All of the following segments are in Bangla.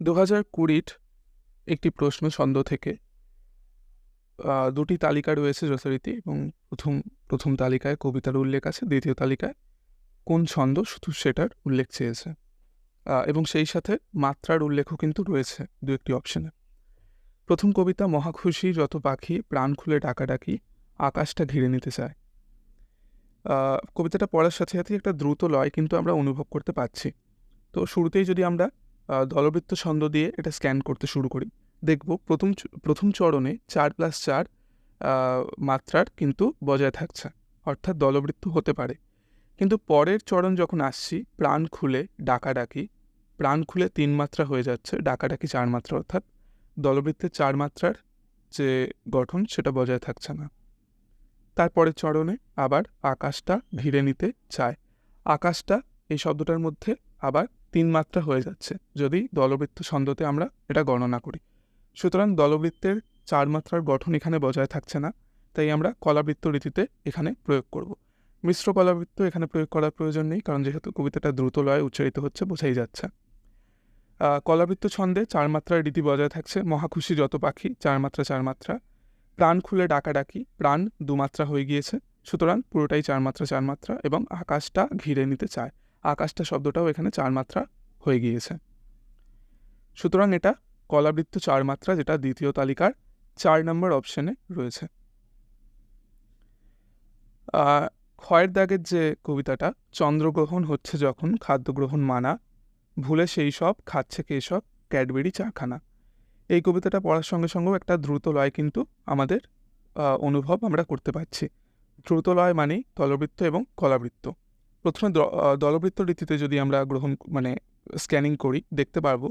দু হাজার কুড়ির একটি প্রশ্ন ছন্দ থেকে দুটি তালিকা রয়েছে যথারীতি এবং প্রথম প্রথম তালিকায় কবিতার উল্লেখ আছে, দ্বিতীয় তালিকায় কোন ছন্দ শুধু সেটার উল্লেখ চেয়েছে। এবং সেই সাথে মাত্রার উল্লেখও কিন্তু রয়েছে দু একটি অপশনে। প্রথম কবিতা, মহাখুশি, যত পাখি, প্রাণ খুলে ডাকাডাকি, আকাশটা ঘিরে নিতে চায়। কবিতাটা পড়ার সাথে সাথে একটা দ্রুত লয় কিন্তু আমরা অনুভব করতে পারছি। তো শুরুতেই যদি আমরা দলবৃত্ত ছন্দ দিয়ে এটা স্ক্যান করতে শুরু করি। দেখব প্রথম প্রথম চরণে চার প্লাস চার মাত্রার কিন্তু বজায় থাকছে, অর্থাৎ দলবৃত্ত হতে পারে। কিন্তু পরের চরণ যখন আসছি, প্রাণ খুলে ডাকাডাকি, প্রাণ খুলে তিন মাত্রা হয়ে যাচ্ছে, ডাকাডাকি চার মাত্রা, অর্থাৎ দলবৃত্তের চার মাত্রার যে গঠন সেটা বজায় থাকছে না। তারপরের চরণে আবার আকাশটা ঘিরে নিতে চায়। আকাশটা এই শব্দটার মধ্যে আবার তিন মাত্রা হয়ে যাচ্ছে যদি দলবৃত্ত ছন্দতে আমরা এটা গণনা করি। সুতরাং দলবৃত্তের চার মাত্রার গঠন এখানে বজায় থাকছে না, তাই আমরা কলাবৃত্ত রীতিতে এখানে প্রয়োগ করব। মিশ্র কলাবৃত্ত এখানে প্রয়োগ করার প্রয়োজন নেই, কারণ যেহেতু কবিতাটা দ্রুত লয়ে উচ্চারিত হচ্ছে, বোঝাই যাচ্ছে। কলাবৃত্ত ছন্দে চার মাত্রার রীতি বজায় থাকছে, মহাখুশি যত পাখি, চার মাত্রা চার মাত্রা। প্রাণ খুলে ডাকাডাকি, প্রাণ দুমাত্রা হয়ে গিয়েছে, সুতরাং পুরোটাই চার মাত্রা চার মাত্রা এবং আকাশটা ঘিরে নিতে চায়। আকাশটা শব্দটাও এখানে চার মাত্রা হয়ে গিয়েছে। সুতরাং এটা কলাবৃত্ত চার মাত্রা, যেটা দ্বিতীয় তালিকার চার নম্বর অপশনে রয়েছে। ক্ষয়ের দাগের যে কবিতাটা, চন্দ্রগ্রহণ হচ্ছে যখন খাদ্যগ্রহণ মানা, ভুলে সেই সব, খাচ্ছে কেসব ক্যাডবেরি চাখানা। এই কবিতাটা পড়ার সঙ্গে সঙ্গেও একটা দ্রুত লয় কিন্তু আমাদের অনুভব আমরা করতে পারছি। দ্রুত লয় মানেই তলবৃত্ত এবং কলাবৃত্ত। প্রথমে দলবৃত্ত রীতিতে যদি আমরা গ্রহণ মানে স্ক্যানিং করি দেখতে পারব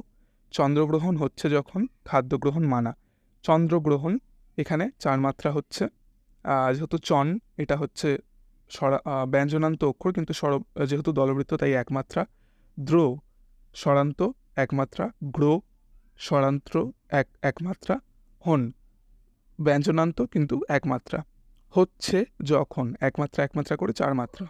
চন্দ্রগ্রহণ হচ্ছে যখন খাদ্যগ্রহণ মানা। চন্দ্রগ্রহণ এখানে চার মাত্রা হচ্ছে। যেহেতু চন এটা হচ্ছে আহ, ব্যঞ্জনান্ত অক্ষর কিন্তু স্বর যেহেতু দলবৃত্ত তাই একমাত্রা দ্রো স্বরান্ত একমাত্রা গ্রো স্বরান্ত্র এক একমাত্রা হন ব্যঞ্জনান্ত কিন্তু একমাত্রা হচ্ছে যখন একমাত্রা একমাত্রা করে চার মাত্রা।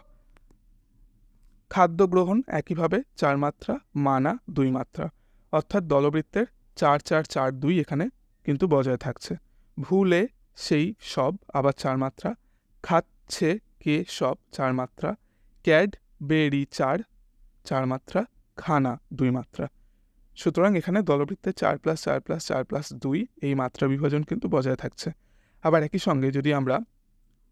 খাদ্য গ্রহণ একইভাবে চার মাত্রা, মানা দুই মাত্রা। অর্থাৎ দলবৃত্তের চার চার চার দুই এখানে কিন্তু বজায় থাকছে। ভুলে সেই সব আবার চার মাত্রা, খাচ্ছে কে সব চার মাত্রা, ক্যাড বেরি চার চার মাত্রা, খানা দুই মাত্রা। সুতরাং এখানে দলবৃত্তে চার প্লাস চার প্লাস চার প্লাস দুই এই মাত্রা বিভাজন কিন্তু বজায় থাকছে। আবার একই সঙ্গে যদি আমরা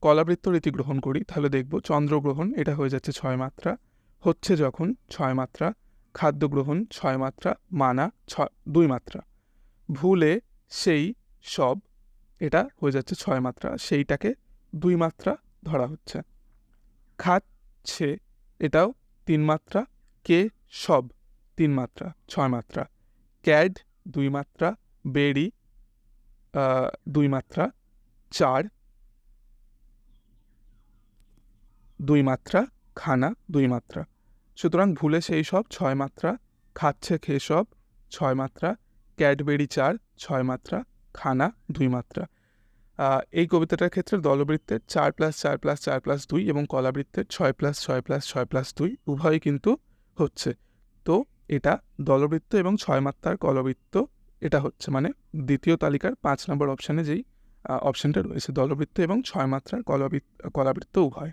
কলাবৃত্ত রীতি গ্রহণ করি, তাহলে দেখব চন্দ্রগ্রহণ এটা হয়ে যাচ্ছে ছয় মাত্রা হচ্ছে যখন ছয় মাত্রা খাদ্য গ্রহণ ছয় মাত্রা মানা ছ দুই মাত্রা। ভুলে সেই সব এটা হয়ে যাচ্ছে ছয় মাত্রা সেইটাকে দুই মাত্রা ধরা হচ্ছে। খাচ্ছে এটাও তিন মাত্রা কে সব তিন মাত্রা ছয় মাত্রা। ক্যাড দুই মাত্রা আহ, দুই মাত্রা চার দুই মাত্রা খানা দুই মাত্রা। সুতরাং ভুলে সেই সব ছয় মাত্রা, খাচ্ছে খেয়ে সব ছয় মাত্রা, ক্যাডবেরি চার ছয় মাত্রা, খানা দুই মাত্রা। এই কবিতাটার ক্ষেত্রে দলবৃত্তের চার প্লাস চার প্লাস চার প্লাস দুই এবং কলাবৃত্তের ছয় প্লাস ছয় প্লাস ছয় প্লাস দুই উভয়ই কিন্তু হচ্ছে। তো এটা দলবৃত্ত এবং ছয় মাত্রার কলবৃত্ত এটা হচ্ছে। মানে দ্বিতীয় তালিকার পাঁচ নম্বর অপশানে যেই অপশানটা রয়েছে দলবৃত্ত এবং ছয় মাত্রার কলবৃত্ত, কলাবৃত্ত উভয়।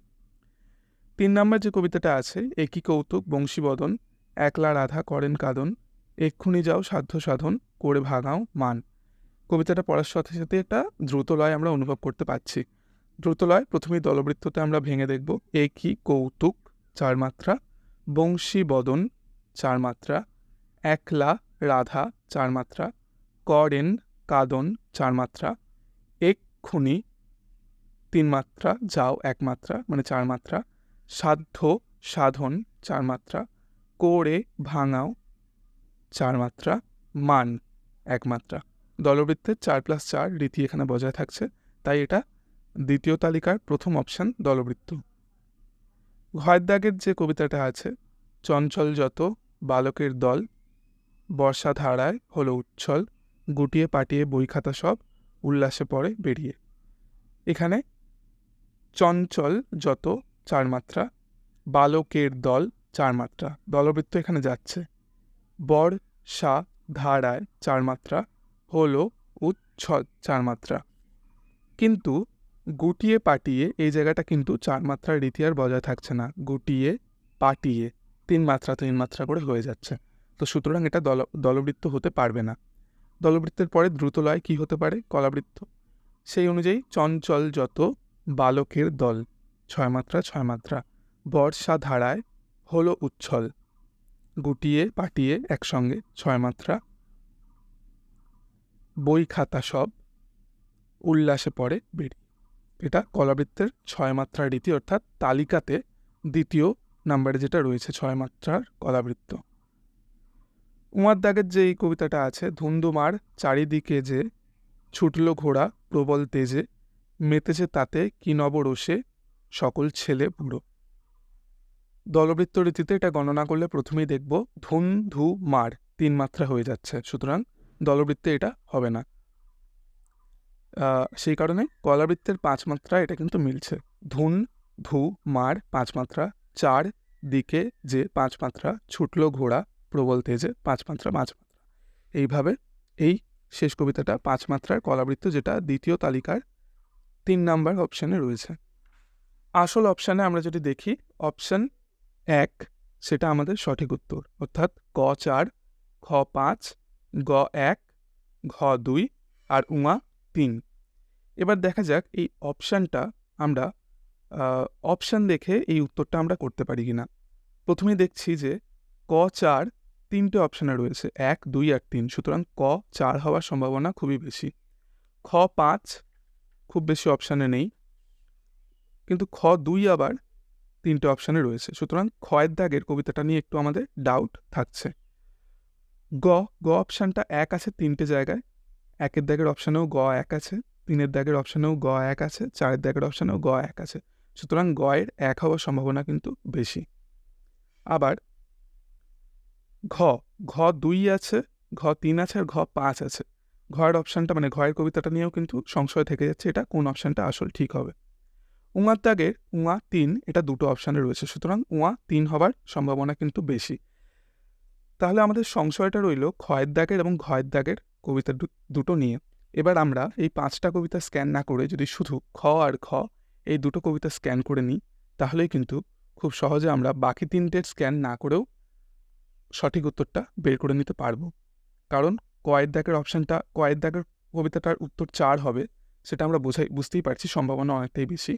তিন নম্বর যে কবিতাটা আছে, একই কৌতুক, বংশীবদন, একলা রাধা করেন কাদন, এক্ষুনি যাও সাধ্য সাধন, করে ভাগাও মান। কবিতাটা পড়ার সাথে সাথে একটা দ্রুত লয় আমরা অনুভব করতে পারছি দ্রুত লয় প্রথমেই দলবৃত্ততে আমরা ভেঙে দেখব। একই কৌতুক, চার মাত্রা, বংশীবদন, চার মাত্রা, একলা রাধা, চার মাত্রা, করেন কাদন, চার মাত্রা, এক্ষুনি তিন মাত্রা, যাও এক মাত্রা মানে চার মাত্রা সাধ্য সাধন চার মাত্রা, করে ভাঙাও চার মাত্রা, মান এক মাত্রা। দলবৃত্তের চার প্লাস চার রীতি এখানে বজায় থাকছে, তাই এটা দ্বিতীয় তালিকার প্রথম অপশান দলবৃত্ত। ঘয়ের দাগের যে কবিতাটা আছে, চঞ্চল যত বালকের দল, বর্ষা ধারায় হলো উচ্ছল, গুটিয়ে পাটিয়ে বই খাতা সব উল্লাসে পড়ে বেরিয়ে। এখানে চঞ্চল যত চার মাত্রা, বালকের দল চার মাত্রা। দলবৃত্ত এখানে যাচ্ছে। বর, সা ধারায় চার মাত্রা, হলো উচ্ছদ চার মাত্রা। কিন্তু গুটিয়ে পাটিয়ে এই জায়গাটা কিন্তু চার মাত্রার রীতি আর বজায় থাকছে না। গুটিয়ে, পাটিয়ে, তিন মাত্রা তিন মাত্রা করে হয়ে যাচ্ছে। তো সুতরাং এটা দল, দলবৃত্ত হতে পারবে না। দলবৃত্তের পরে দ্রুত লয় কী হতে পারে? কলাবৃত্ত। সেই অনুযায়ী চঞ্চল যত বালকের দল। ছয় মাত্রা ছয় মাত্রা। বর্ষা ধারায় হলো উচ্ছল। গুটিয়ে, পাটিয়ে একসঙ্গে ছয় মাত্রা। বই খাতা সব উল্লাসে পড়ে বেরিয়ে এটা কলাবৃত্তের ছয় মাত্রার রীতি, অর্থাৎ তালিকাতে দ্বিতীয় নাম্বারে যেটা রয়েছে ছয় মাত্রার কলাবৃত্ত। উমার দাগের যে এই কবিতাটা আছে, ধুন্দুমার চারিদিকে যে ছুটল ঘোড়া প্রবল তেজে, মেতেছে তাতে কি নবরসে সকল ছেলে বুড়ো। দলবৃত্ত রীতিতে এটা গণনা করলে প্রথমেই দেখব ধুন, ধু, মার তিন মাত্রা হয়ে যাচ্ছে। সুতরাং দলবৃত্তে এটা হবে না। সেই কারণে কলাবৃত্তের পাঁচ মাত্রা এটা কিন্তু মিলছে। ধুন, ধু, মার পাঁচ মাত্রা, চার দিকে যে পাঁচ মাত্রা, ছুটলো ঘোড়া, প্রবল তেজে পাঁচ মাত্রা পাঁচ মাত্রা। এইভাবে এই শেষ কবিতাটা পাঁচ মাত্রার কলাবৃত্ত যেটা দ্বিতীয় তালিকার তিন নাম্বার অপশানে রয়েছে। আসল অপশানে আমরা যদি দেখি অপশান এক, সেটা আমাদের সঠিক উত্তর। অর্থাৎ ক চার খ পাঁচ, গ এক, ঘ দুই আর উঙা তিন। এবার দেখা যাক এই অপশানটা আমরা অপশান দেখে এই উত্তরটা আমরা করতে পারি কি না প্রথমেই দেখছি যে ক চার তিনটে অপশানে রয়েছে। এক, দুই আর তিন। সুতরাং ক চার হওয়ার সম্ভাবনা খুবই বেশি। খ পাঁচ খুব বেশি অপশানে নেই। কিন্তু খ দুই আবার তিনটে অপশানে রয়েছে। সুতরাং খয়ের দাগের কবিতাটা নিয়ে একটু আমাদের ডাউট থাকছে। গ গ অপশানটা এক আছে তিনটে জায়গায়। একের দাগের অপশানেও গ এক আছে, তিনের দাগের অপশানেও গ এক আছে, চারের দাগের অপশানেও গ এক আছে। সুতরাং গয়ের এক হওয়ার সম্ভাবনা কিন্তু বেশি। আবার ঘ ঘ দুই আছে, ঘ তিন আছে আর ঘ পাঁচ আছে। ঘয়ের অপশানটা মানে ঘয়ের কবিতাটা নিয়েও কিন্তু সংশয় থেকে যাচ্ছে, এটা কোন অপশানটা আসল ঠিক হবে। উঙার দাগের উঙা তিন, এটা দুটো অপশানে রয়েছে। সুতরাং উঙা তিন হবার সম্ভাবনা কিন্তু বেশি। তাহলে আমাদের সংশয়টা রইল খয়ের দাগের এবং ঘয়ের দাগের কবিতা দুটো নিয়ে। এবার আমরা এই পাঁচটা কবিতা স্ক্যান না করে যদি শুধু খ আর খ এই দুটো কবিতা স্ক্যান করে নিই, তাহলেই কিন্তু খুব সহজে আমরা বাকি তিনটের স্ক্যান না করেও সঠিক উত্তরটা বের করে নিতে পারব। কারণ কয়ের দাগের অপশানটা কয়ের দাগের কবিতাটার উত্তর চার হবে, সেটা আমরা বোঝাই বুঝতেই পারছি, সম্ভাবনা অনেকটাই বেশি।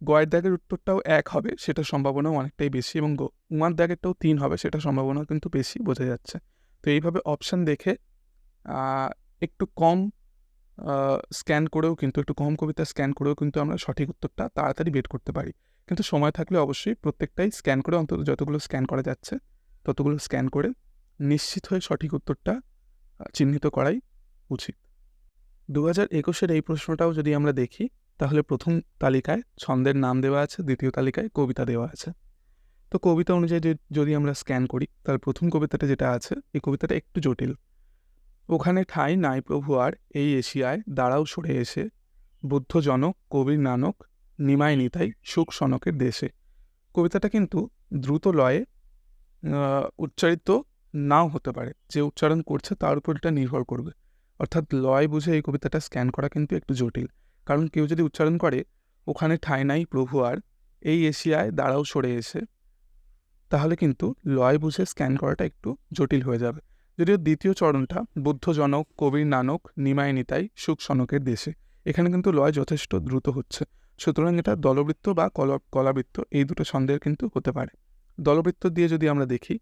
গয়ের দাগের উত্তরটাও এক হবে, সেটার সম্ভাবনাও অনেকটাই বেশি এবং উমার দাগেরটাও তিন হবে সেটা সম্ভাবনাও কিন্তু বেশি বোঝা যাচ্ছে। তো এইভাবে অপশান দেখে একটু কম স্ক্যান করেও কিন্তু, একটু কম কবিতা স্ক্যান করেও কিন্তু আমরা সঠিক উত্তরটা তাড়াতাড়ি বের করতে পারি। কিন্তু সময় থাকলে অবশ্যই প্রত্যেকটাই স্ক্যান করে, অন্তত যতগুলো স্ক্যান করা যাচ্ছে, ততগুলো স্ক্যান করে নিশ্চিত হয়ে সঠিক উত্তরটা চিহ্নিত করাই উচিত। দু হাজার একুশের এই প্রশ্নটাও যদি আমরা দেখি তাহলে প্রথম তালিকায় ছন্দের নাম দেওয়া আছে, দ্বিতীয় তালিকায় কবিতা দেওয়া আছে। তো কবিতা অনুযায়ী যদি আমরা স্ক্যান করি তাহলে প্রথম কবিতাটা যেটা আছে, এই কবিতাটা একটু জটিল। ওখানে ঠাঁই নাই প্রভু আর, এই এশিয়ায় দাঁড়াও সরে এসে। বুদ্ধজনক কবির নানক, নিমাই নিতাই সুখ সনকের দেশে। কবিতাটা কিন্তু দ্রুত লয়ে উচ্চারিত নাও হতে পারে। যে উচ্চারণ করছে তার উপর এটা নির্ভর করবে। অর্থাৎ লয় বুঝে এই কবিতাটা স্ক্যান করা কিন্তু একটু জটিল। কারণ কেউ যদি উচ্চারণ করে, ওখানে ঠাঁই নাই প্রভু আর, এই এশিয়ায় দাঁড়াও সরে এসে। তাহলে কিন্তু লয় বুঝে স্ক্যান করাটা একটু জটিল হয়ে যাবে। যদিও দ্বিতীয় চরণটা বুদ্ধজনক, কবির নানক নিমায় নিতাই, সুখ সনকের দেশে। এখানে কিন্তু লয় যথেষ্ট দ্রুত হচ্ছে। সুতরাং এটা দলবৃত্ত বা কল, কলাবৃত্ত, এই দুটো ছন্দের কিন্তু হতে পারে। দলবৃত্ত দিয়ে যদি আমরা দেখি,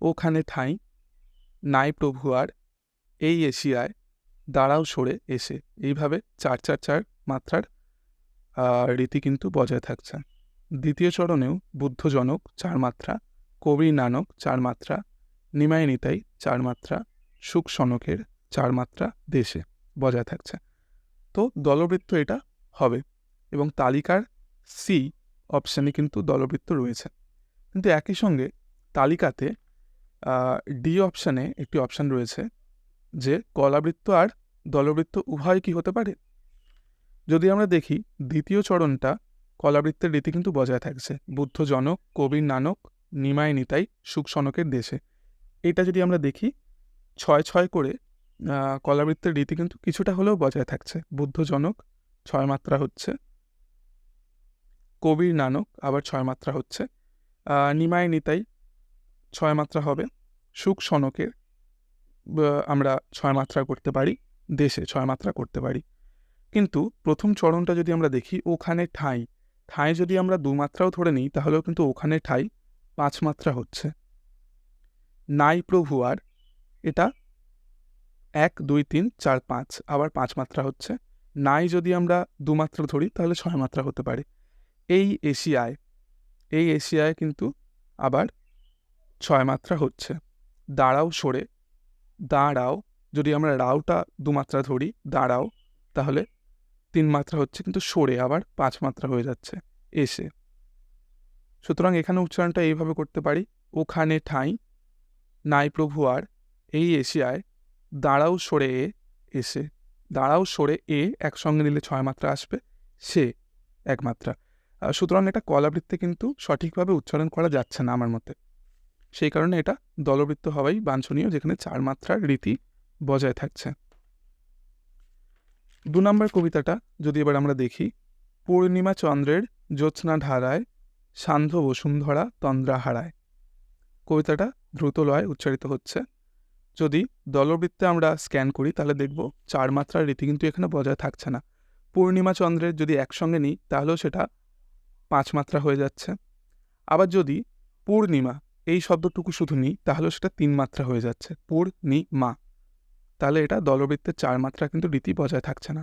ওখানে ঠাঁই নাই প্রভু আর, এই এশিয়ায় দাঁড়াও সরে এসে। এইভাবে চার চার চার মাত্রার রীতি কিন্তু বজায় থাকছে। দ্বিতীয় চরণেও বুদ্ধজনক চার মাত্রা, কবি নানক চার মাত্রা, নিমাই নিতাই চার মাত্রা, সুখ সনকের চার মাত্রা দেশে বজায় থাকছে। তো দলবৃত্ত এটা হবে এবং তালিকার সি অপশানে কিন্তু দলবৃত্ত রয়েছে। কিন্তু একই সঙ্গে তালিকাতে ডি অপশানে একটি অপশান রয়েছে যে কলাবৃত্ত আর দলবৃত্ত উভয় কি হতে পারে? যদি আমরা দেখি, দ্বিতীয় চরণটা কলাবৃত্তের রীতি কিন্তু বজায় থাকছে। বুদ্ধ জনক, কবির নানক নিমায় নিতাই, সুখ সনকের দেশে। এটা যদি আমরা দেখি, ছয় ছয় করে কলাবৃত্তের রীতি কিন্তু কিছুটা হলেও বজায় থাকছে। বুদ্ধজনক ছয় মাত্রা হচ্ছে। কবির নানক, আবার ছয় মাত্রা হচ্ছে। নিমাই নিতাই, ছয় মাত্রা হবে। সুখ সনকের আমরা ছয় মাত্রা করতে পারি, দেশে ছয় মাত্রা করতে পারি। কিন্তু প্রথম চরণটা যদি আমরা দেখি, ওখানে ঠাঁই। ঠাঁই যদি আমরা দু মাত্রাও ধরে নিই, তাহলেও কিন্তু ওখানে ঠাঁই পাঁচ মাত্রা হচ্ছে। নাই প্রভু আর, এটা এক, দুই, তিন, চার, পাঁচ, আবার পাঁচ মাত্রা হচ্ছে। নাই যদি আমরা দু মাত্রা ধরি, তাহলে ছয় মাত্রা হতে পারে। এই এশিয়ায় এই এশিয়ায় কিন্তু আবার ছয় মাত্রা হচ্ছে। দাঁড়াও সরে, দাঁড়াও, যদি আমরা রাওটা দু মাত্রা ধরি, দাঁড়াও, তাহলে তিন মাত্রা হচ্ছে কিন্তু সরে আবার পাঁচ মাত্রা হয়ে যাচ্ছে এসে। সুতরাং এখানে উচ্চারণটা এইভাবে করতে পারি, ওখানে ঠাঁই, নাই প্রভু আর, এই এশিয়ায় দাঁড়াও সরে এ, এসে, দাঁড়াও সরে এ, একসঙ্গে নিলে ছয় মাত্রা আসবে, সে এক মাত্রা। সুতরাং এটা কলাবৃত্তে কিন্তু সঠিকভাবে উচ্চারণ করা যাচ্ছে না আমার মতে। সেই কারণে এটা দলবৃত্ত হওয়াই বাঞ্ছনীয়, যেখানে চার মাত্রার রীতি বজায় থাকছে। দু নম্বর কবিতাটা যদি এবার আমরা দেখি, পূর্ণিমা চন্দ্রের জ্যোৎস্না ধারায় সান্ধ্য বসুন্ধরা তন্দ্রা হারায়। কবিতাটা দ্রুত লয় উচ্চারিত হচ্ছে। যদি দলবৃত্তে আমরা স্ক্যান করি, তাহলে দেখব চার মাত্রার রীতি কিন্তু এখানে বজায় থাকছে না। পূর্ণিমা চন্দ্রের যদি একসঙ্গে নিই, তাহলেও সেটা পাঁচ মাত্রা হয়ে যাচ্ছে। আবার যদি পূর্ণিমা, এই শব্দটুকু শুধু নিই, তাহলেও সেটা তিন মাত্রা হয়ে যাচ্ছে। পূর্ণিমা। তাহলে এটা দলবৃত্তের চার মাত্রা কিন্তু রীতি বজায় থাকছে না।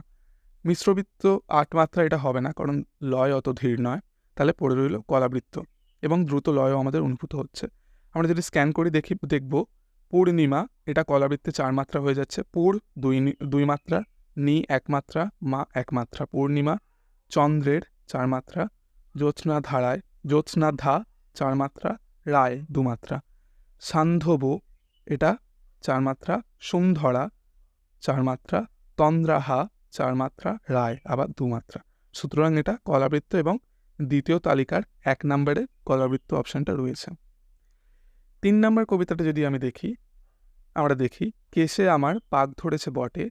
মিশ্রবৃত্ত আট মাত্রা এটা হবে না, কারণ লয় অত ধীর নয়, তাহলে পড়ে রইল কলাবৃত্ত এবং দ্রুত লয়ও আমাদের অনুভূত হচ্ছে। আমরা যদি স্ক্যান করি দেখি, দেখব, পূর্ণিমা, এটা কলাবৃত্তে চার মাত্রা হয়ে যাচ্ছে, পূর দুই দুই মাত্রা, নি এক মাত্রা, মা এক মাত্রা, পূর্ণিমা, চন্দ্রের চার মাত্রা জ্যোৎস্না ধারায় জ্যোৎস্না ধা চার মাত্রা, রায় দু মাত্রা। সান্ধব এটা চার মাত্রা সুন্ধরা চার মাত্রা তন্দ্রাহা চার মাত্রা রায়, আবার দু মাত্রা সুতরাং এটা কলাবৃত্ত এবং দ্বিতীয় তালিকার এক নম্বরে কলাবৃত্ত অপশানটা রয়েছে। তিন নম্বর কবিতাটা যদি আমি দেখি, আমরা দেখি কেসে আমার পাক ধরেছে বটে,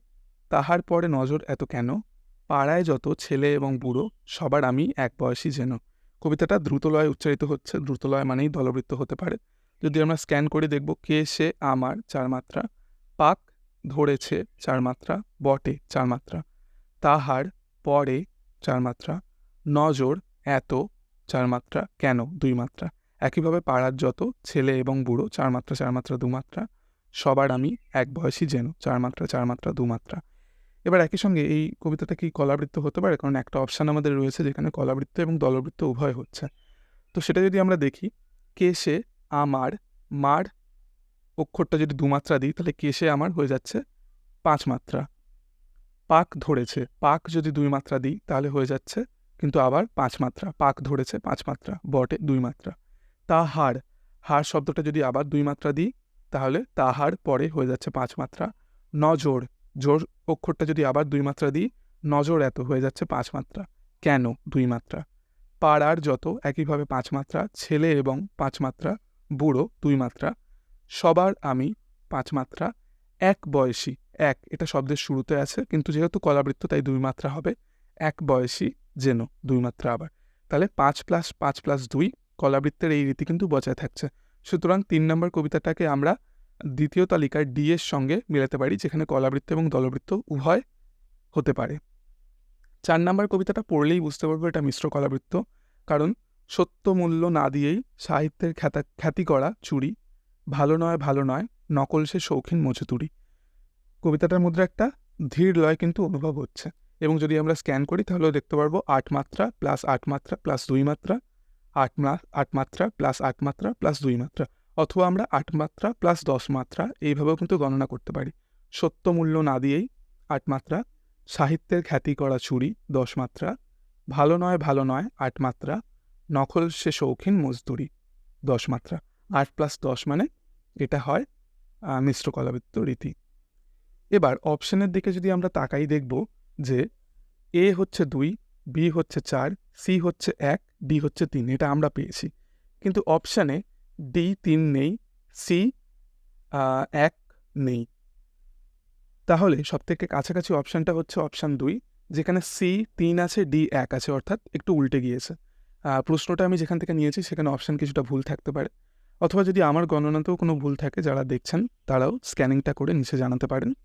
তাহার পরে নজর এত কেন? পাড়ায় যত ছেলে এবং বুড়ো, সবার আমি এক বয়সী যেন। কবিতাটা দ্রুতলয়ে উচ্চারিত হচ্ছে, দ্রুতলয় মানেই দলবৃত্ত হতে পারে। যদি আমরা স্ক্যান করে দেখব কে সে আমার চার মাত্রা পাক ধরেছে চার মাত্রা বটে চার মাত্রা তাহার পরে চার মাত্রা নজর এত চার মাত্রা কেন দুই মাত্রা একইভাবে পাড়ার যত ছেলে এবং বুড়ো চার মাত্রা চার মাত্রা দু মাত্রা সবার আমি এক বয়সী যেন চার মাত্রা চার মাত্রা দু মাত্রা এবার একই সঙ্গে এই কবিতাটা কি কলাবৃত্ত হতে পারে? কারণ একটা অপশান আমাদের রয়েছে যেখানে কলাবৃত্ত এবং দলবৃত্ত উভয় হচ্ছে। তো সেটা যদি আমরা দেখি কেসে আমার, মার অক্ষরটা যদি দু মাত্রা দিই, তাহলে কেসে আমার হয়ে যাচ্ছে? পাঁচ মাত্রা। পাক ধরেছে। পাক যদি দুই মাত্রা দিই, তাহলে হয়ে যাচ্ছে কিন্তু আবার পাঁচ মাত্রা। পাক ধরেছে, পাঁচ মাত্রা। বটে, দুই মাত্রা। তাহার। হার শব্দটা যদি আবার দুই মাত্রা দিই, তাহলে তাহার পরে হয়ে যাচ্ছে পাঁচ মাত্রা। নজর। জোর অক্ষরটা যদি আবার দুই মাত্রা দিই, নজর এত হয়ে যাচ্ছে পাঁচ মাত্রা। কেন? দুই মাত্রা। পাড়ার যত একইভাবে পাঁচ মাত্রা, ছেলে এবং পাঁচ মাত্রা। বুড়ো, দুই মাত্রা। সবার আমি পাঁচ মাত্রা। এক বয়সী, এক, এটা শব্দের শুরুতে আছে, কিন্তু যেহেতু কলাবৃত্ত, তাই দুই মাত্রা হবে। এক বয়সী যেন, দুই মাত্রা আবার। তাহলে পাঁচ প্লাস পাঁচ প্লাস দুই, কলাবৃত্তের এই রীতি কিন্তু বজায় থাকছে। সুতরাং তিন নম্বর কবিতাটাকে আমরা দ্বিতীয় তালিকার ডি এর সঙ্গে মেলাতে পারি, যেখানে কলাবৃত্ত এবং দলবৃত্ত উভয় হতে পারে। চার নম্বর কবিতাটা পড়লেই বুঝতে পারব এটা মিশ্র কলাবৃত্ত, কারণ সত্য মূল্য না দিয়েই সাহিত্যের খ্যাতা, খ্যাতি করা চুরি। ভালো নয় ভালো নয়, নকল সে শৌখিন মজুতুরি। কবিতাটার মধ্যে একটা ধীর লয় কিন্তু অনুভব হচ্ছে। এবং যদি আমরা স্ক্যান করি, তাহলেও দেখতে পারব আট মাত্রা প্লাস আট মাত্রা প্লাস দুই মাত্রা, আট আট মাত্রা প্লাস আট মাত্রা প্লাস দুই মাত্রা, অথবা আমরা আট মাত্রা প্লাস দশ মাত্রা এইভাবেও কিন্তু গণনা করতে পারি। সত্য মূল্য না দিয়েই আট মাত্রা, সাহিত্যের খ্যাতি করা চুরি দশ মাত্রা, ভালো নয় ভালো নয়, আট মাত্রা নকল সে শৌখিন মজদুরি, দশ মাত্রা। আট প্লাস দশ মানে এটা হয় মিশ্র কলাবৃত্ত রীতি। এবার অপশনের দিকে যদি আমরা তাকাই দেখব যে এ হচ্ছে দুই বি হচ্ছে চার সি হচ্ছে এক ডি হচ্ছে তিন, এটা আমরা পেয়েছি। কিন্তু অপশানে ডি তিন নেই সি এক নেই। তাহলে সবথেকে কাছাকাছি অপশানটা হচ্ছে অপশান দুই, যেখানে সি তিন আছে ডি এক আছে, অর্থাৎ একটু উল্টে গিয়েছে। প্রশ্নটা আমি যেখান থেকে নিয়েছি সেখানে অপশান কিছুটা ভুল থাকতে পারে। অথবা যদি আমার গণনাতেও কোনো ভুল থাকে, যারা দেখছেন, তারাও স্ক্যানিংটা করে নিচে জানাতে পারেন।